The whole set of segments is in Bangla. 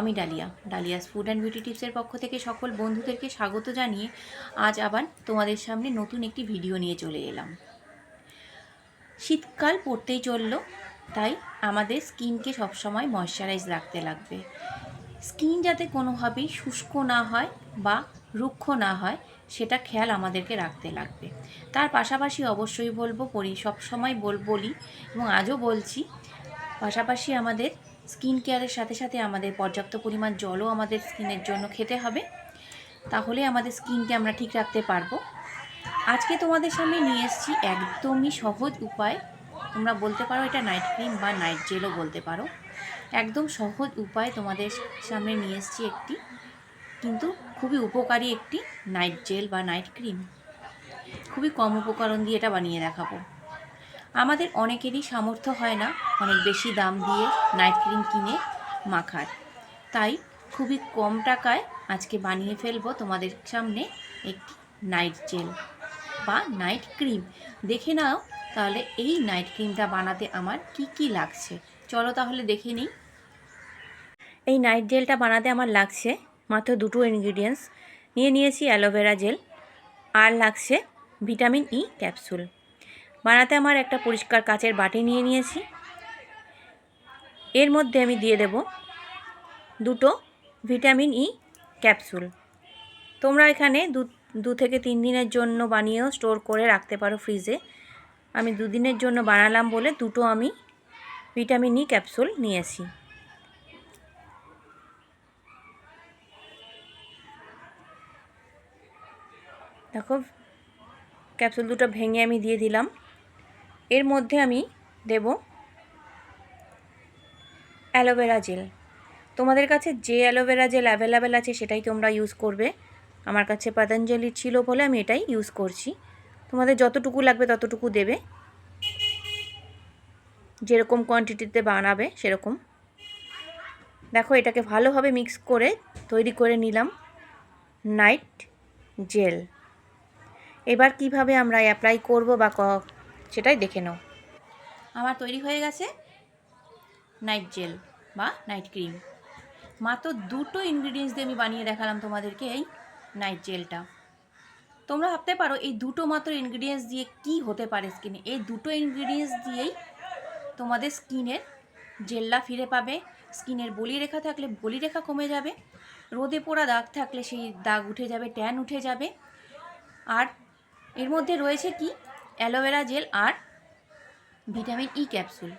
আমি Dalia, Dalia's food and beauty টিপসের পক্ষ থেকে সকল বন্ধুদেরকে স্বাগত জানিয়ে আজ আবার তোমাদের সামনে নতুন একটি ভিডিও নিয়ে চলে এলাম। শীতকাল পড়তেই চলল, তাই আমাদের স্কিনকে সবসময় ময়শ্চারাইজ রাখতে লাগবে। স্কিন যাতে কোনোভাবেই শুষ্ক না হয় বা রুক্ষ না হয়, সেটা খেয়াল আমাদেরকে রাখতে লাগবে। তার পাশাপাশি অবশ্যই বলব, পরি, সবসময় বল, বলি এবং আজও বলছি, পাশাপাশি আমাদের স্কিন কেয়ারের সাথে সাথে আমাদের পর্যাপ্ত পরিমাণ জলও আমাদের স্কিনের জন্য খেতে হবে। তাহলে আমাদের স্কিনকে আমরা ঠিক রাখতে পারব। আজকে তোমাদের সামনে নিয়ে এসেছি একদমই সহজ উপায়। তোমরা বলতে পারো এটা নাইট ক্রিম বা নাইট জেলও বলতে পারো। একদম সহজ উপায় তোমাদের সামনে নিয়ে এসেছি একটি, কিন্তু খুবই উপকারী একটি নাইট জেল বা নাইট ক্রিম খুবই কম উপকরণ দিয়ে এটা বানিয়ে দেখাবো। আমাদের অনেকেরই সামর্থ্য হয় না অনেক বেশি দাম দিয়ে নাইট ক্রিম কিনে মাখার। তাই খুবই কম টাকায় আজকে বানিয়ে ফেলব তোমাদের সামনে একটি নাইট জেল বা নাইট ক্রিম দেখে নাও তাহলে এই নাইট ক্রিমটা বানাতে আমার কি কি লাগছে। চলো তাহলে দেখে নিই। এই নাইট জেলটা বানাতে আমার লাগছে মাত্র দুটো ইনগ্রিডিয়েন্টস নিয়ে নিয়েছি অ্যালোভেরা জেল আর লাগছে ভিটামিন ই ক্যাপসুল বানাতে আমার একটা পরিষ্কার কাচের বাটি নিয়ে নিয়েছি। এর মধ্যে আমি দিয়ে দেব দুটো ভিটামিন ই ক্যাপসুল। তোমরা এখানে দু দু থেকে তিন দিনের জন্য বানিয়েও স্টোর করে রাখতে পারো ফ্রিজে। আমি দুদিনের জন্য বানালাম বলে দুটো আমি ভিটামিন ই ক্যাপসুল নিয়েছি। দেখো, ক্যাপসুল দুটো ভেঙে আমি দিয়ে দিলাম। এর মধ্যে আমি দেব অ্যালোভেরা জেল। তোমাদের কাছে যে অ্যালোভেরা জেল অ্যাভেলেবেল আছে সেটাই তোমরা ইউজ করবে। আমার কাছে পতঞ্জলির ছিল বলে আমি এটাই ইউজ করছি। তোমাদের যতটুকু লাগবে ততটুকু দেবে। যেরকম কোয়ান্টিটিতে বানাবে সেরকম। দেখো এটাকে ভালোভাবে মিক্স করে তৈরি করে নিলাম। নাইট জেল এবার কীভাবে আমরা অ্যাপ্লাই করব বা সেটাই দেখে নাও। আমার তৈরি হয়ে গেছে নাইট জেল বা নাইট ক্রিম। মাত্র দুটো ইনগ্রিডিয়েন্টস দিয়ে আমি বানিয়ে দেখালাম তোমাদেরকে এই নাইট জেলটা। তোমরা ভাবতে পারো, এই দুটো মাত্র ইনগ্রিডিয়েন্টস দিয়ে কি হতে পারে স্কিনে এই দুটো ইনগ্রিডিয়েন্টস দিয়েই তোমাদের স্কিনের জেল্লা ফিরে পাবে। স্কিনের বলিরেখা থাকলে বলিরেখা কমে যাবে। রোদে পোড়া দাগ থাকলে সেই দাগ উঠে যাবে ট্যান উঠে যাবে। আর এর মধ্যে রয়েছে কি? অ্যালোভেরা জেল আর vitamin E capsule.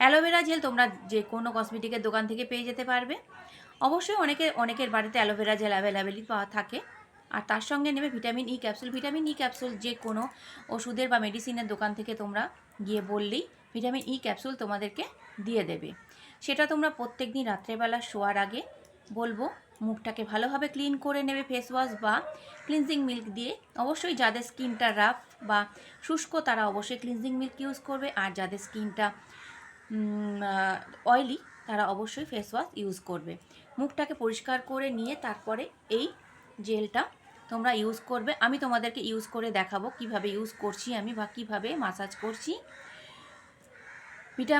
Aloe vera gel তোমরা যে কোনো কসমেটিকের দোকান থেকে পেয়ে যেতে পারবে। অবশ্যই অনেকে, অনেকের বাড়িতে অ্যালোভেরা জেল অ্যাভেলেবেলই পাওয়া থাকে। আর তার সঙ্গে নেবে vitamin E capsule. Vitamin E capsule যে কোনো ওষুধের বা মেডিসিনের দোকান থেকে তোমরা গিয়ে বললেই ভিটামিন ই ক্যাপসুল তোমাদেরকে দিয়ে দেবে। সেটা তোমরা প্রত্যেক দিন রাত্রেবেলা শোয়ার আগে বলব, মুখটাকে ভালোভাবে ক্লিন করে নেবে ফেস ওয়াশ বা ক্লিনজিং মিল্ক দিয়ে। অবশ্যই যাদের স্কিনটা রাফ বা শুষ্ক, তারা অবশ্যই ক্লিনজিং মিল্ক ইউজ করবে। আর যাদের স্কিনটা অয়েলি তারা অবশ্যই ফেস ওয়াশ ইউজ করবে। মুখটাকে পরিষ্কার করে নিয়ে তারপরে এই জেলটা তোমরা ইউজ করবে। আমি তোমাদেরকে ইউজ করে দেখাবো কীভাবে ইউজ করছি আমি বা কীভাবে মাসাজ করছি। ভিটা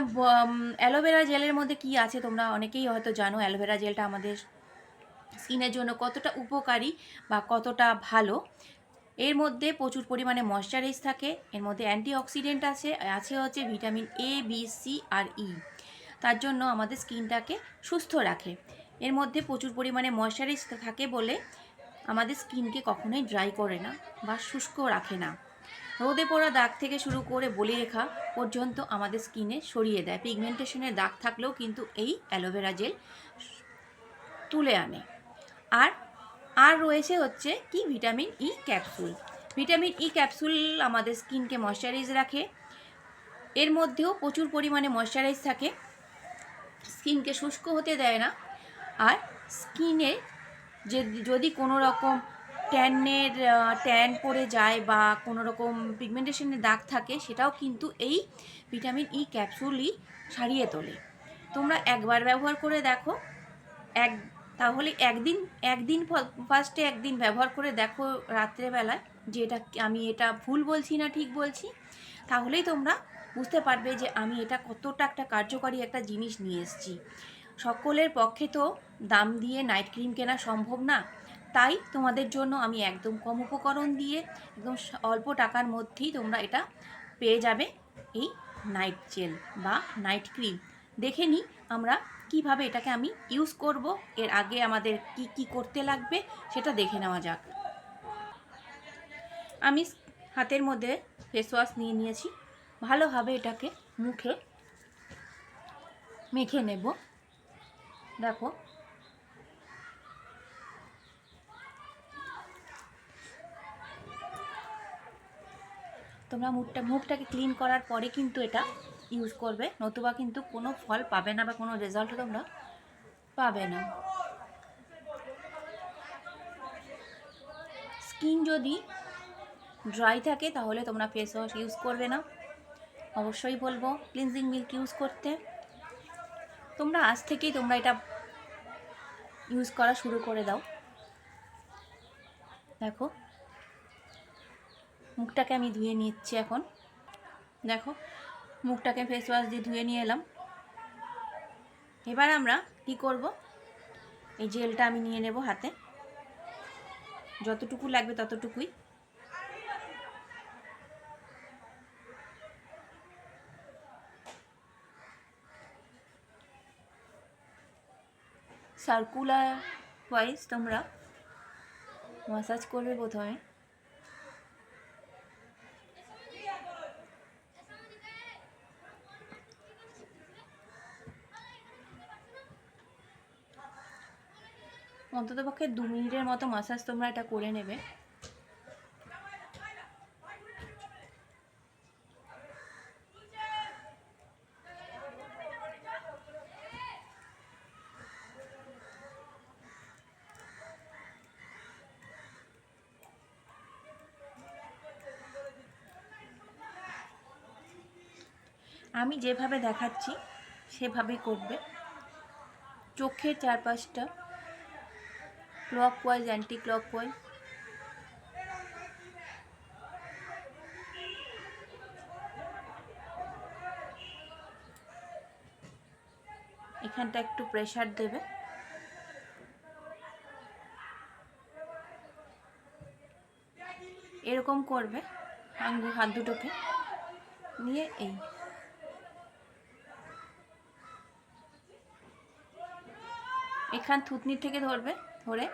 অ্যালোভেরা জেলের মধ্যে কি আছে তোমরা অনেকেই হয়তো জানো। অ্যালোভেরা জেলটা আমাদের স্কিনের জন্য কতটা উপকারী বা কতটা ভালো। এর মধ্যে প্রচুর পরিমাণে ময়শ্চারাইজ থাকে, এর মধ্যে অ্যান্টিঅক্সিডেন্ট আছে আছে হচ্ছে ভিটামিন এ বি সি আর ই তার জন্য আমাদের স্কিনটাকে সুস্থ রাখে। এর মধ্যে প্রচুর পরিমাণে ময়শ্চারাইজ থাকে বলে আমাদের স্কিনকে কখনোই ড্রাই করে না বা শুষ্ক রাখে না। রোদে পড়া দাগ থেকে শুরু করে বলি রেখা পর্যন্ত আমাদের স্কিনে সরিয়ে দেয়। পিগমেন্টেশনের দাগ থাকলেও কিন্তু এই অ্যালোভেরা জেল তুলে আনে। আর আর রয়েছে হচ্ছে কি vitamin E capsule. Vitamin E capsule আমাদের স্কিনকে ময়শ্চারাইজ রাখে। এর মধ্যেও প্রচুর পরিমাণে ময়শ্চারাইজ থাকে। স্কিনকে শুষ্ক হতে দেয় না। আর স্কিনে যে, যদি কোনো রকম ট্যানের ট্যান পড়ে যায় বা কোনো রকম পিগমেন্টেশনের দাগ থাকে, সেটাও কিন্তু এই ভিটামিন ই ক্যাপসুলই সারিয়ে তোলে। তোমরা একবার ব্যবহার করে দেখো। এক তাহলে একদিন একদিন ফার্স্টে একদিন ব্যবহার করে দেখো রাত্রেবেলায় যে এটা আমি এটা ভুল বলছি না ঠিক বলছি, তাহলেই তোমরা বুঝতে পারবে যে আমি এটা কতটা একটা কার্যকারী একটা জিনিস নিয়ে এসেছি। সকলের পক্ষে তো দাম দিয়ে নাইট ক্রিম কেনা সম্ভব না, তাই তোমাদের জন্য আমি একদম কম উপকরণ দিয়ে, একদম অল্প টাকার মধ্যেই তোমরা এটা পেয়ে যাবে এই নাইট জেল বা নাইট ক্রিম দেখে নিই আমরা কীভাবে এটাকে আমি ইউজ করব, এর আগে আমাদের কি কি করতে লাগবে সেটা দেখে নেওয়া যাক। আমি হাতের মধ্যে ফেস ওয়াশ নিয়ে নিয়েছি, ভালোভাবে এটাকে মুখে মেখে নেব। দেখো। তোমরা মুখটা, মুখটাকে ক্লিন করার পরে কিন্তু এটা ইউজ করবে, নতুবা কিন্তু কোনো ফল পাবে না বা কোনো রেজাল্ট তোমরা পাবে না। স্কিন যদি ড্রাই থাকে, তাহলে তোমরা ফেস ওয়াশ ইউজ করবে না। অবশ্যই বলব ক্লিনজিং মিল্ক ইউজ করতে। তোমরা আজ থেকেই তোমরা এটা ইউজ করা শুরু করে দাও। দেখো, মুখটাকে আমি ধুয়ে নিচ্ছি এখন। দেখো মুখটাকে ফেস ওয়াশ দিয়ে ধুয়ে নিয়ে এলাম। এবার আমরা কি করব? এই জেলটা আমি নিয়ে নেব হাতে। যতটুকু লাগবে ততটুকুই। সার্কুলার ওয়াইজ তোমরা মাসাজ করবে প্রথমে। অন্ততপক্ষে দু মিনিটের মতো মাসাজ তোমরা এটা করে নেবে। আমি যেভাবে দেখাচ্ছি, সেভাবেই করবে। চোখের চারপাশটা clockwise anticlockwise এখানটা একটু প্রেসার দেবে। এরকম করবে, আঙ্গুল, হাত দুটোকে। নিয়ে এই। এখান থুতনির থেকে ধরবে। ধরে।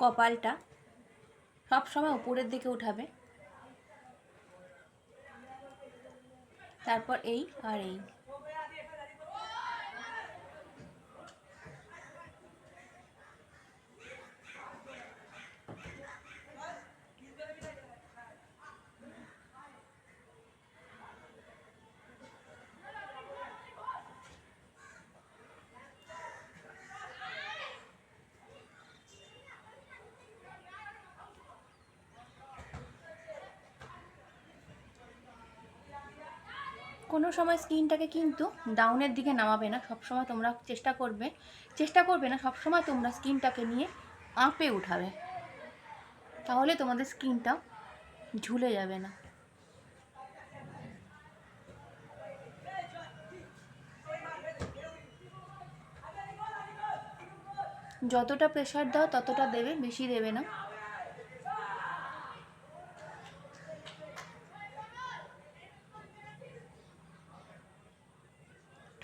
কপালটা সব সময় উপরের দিকে উঠাবে। তারপর এই আর এই। কোনো সময় স্কিনটাকে কিন্তু ডাউনের দিকে নামাবে না সব সময় তোমরা চেষ্টা করবে চেষ্টা করবে না সব সময় তোমরা স্কিনটাকে নিয়ে আঁপে উঠাবে। তাহলে তোমাদের স্কিনটা ঝুলে যাবে না। যতটা প্রেশার দাও, ততটা দেবে, বেশি দেবে না।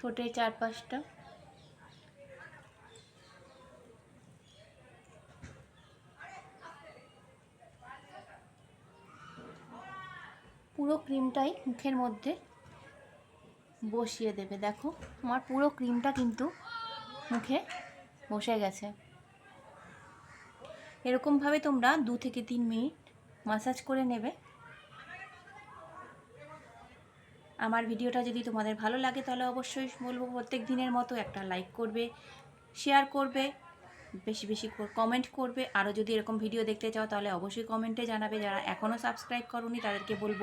ঠোঁটের চারপাশটা। পুরো ক্রিমটাই মুখের মধ্যে বসিয়ে দেবে, দেখো। আমার পুরো ক্রিমটা কিন্তু মুখে বসে গেছে। এরকমভাবে তোমরা দু থেকে তিন মিনিট মাসাজ করে নেবে। আমার ভিডিওটা যদি তোমাদের ভালো লাগে তাহলে অবশ্যই বলব প্রত্যেক দিনের মতো একটা লাইক করবে শেয়ার করবে, বেশি বেশি কমেন্ট করবে। আরও যদি এরকম ভিডিও দেখতে চাও তাহলে অবশ্যই কমেন্টে জানাবে। যারা এখনও সাবস্ক্রাইব করনি তাদেরকে বলব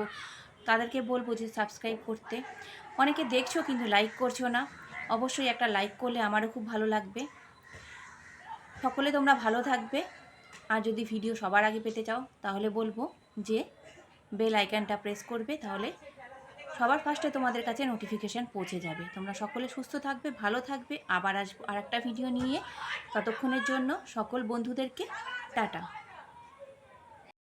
তাদেরকে বলব যে সাবস্ক্রাইব করতে। অনেকে দেখছ কিন্তু লাইক করছ না। অবশ্যই একটা লাইক করলে আমারও খুব ভালো লাগবে। সকলে তোমরা ভালো থাকবে। আর যদি ভিডিও সবার আগে পেতে চাও তাহলে বলব যে বেল আইকনটা প্রেস করবে তাহলে সবার ফার্স্টে তোমাদের কাছে নোটিফিকেশান পৌঁছে যাবে। তোমরা সকলে সুস্থ থাকবে, ভালো থাকবে। আবার আসব আর একটা ভিডিও নিয়ে। ততক্ষণের জন্য সকল বন্ধুদেরকে টাটা।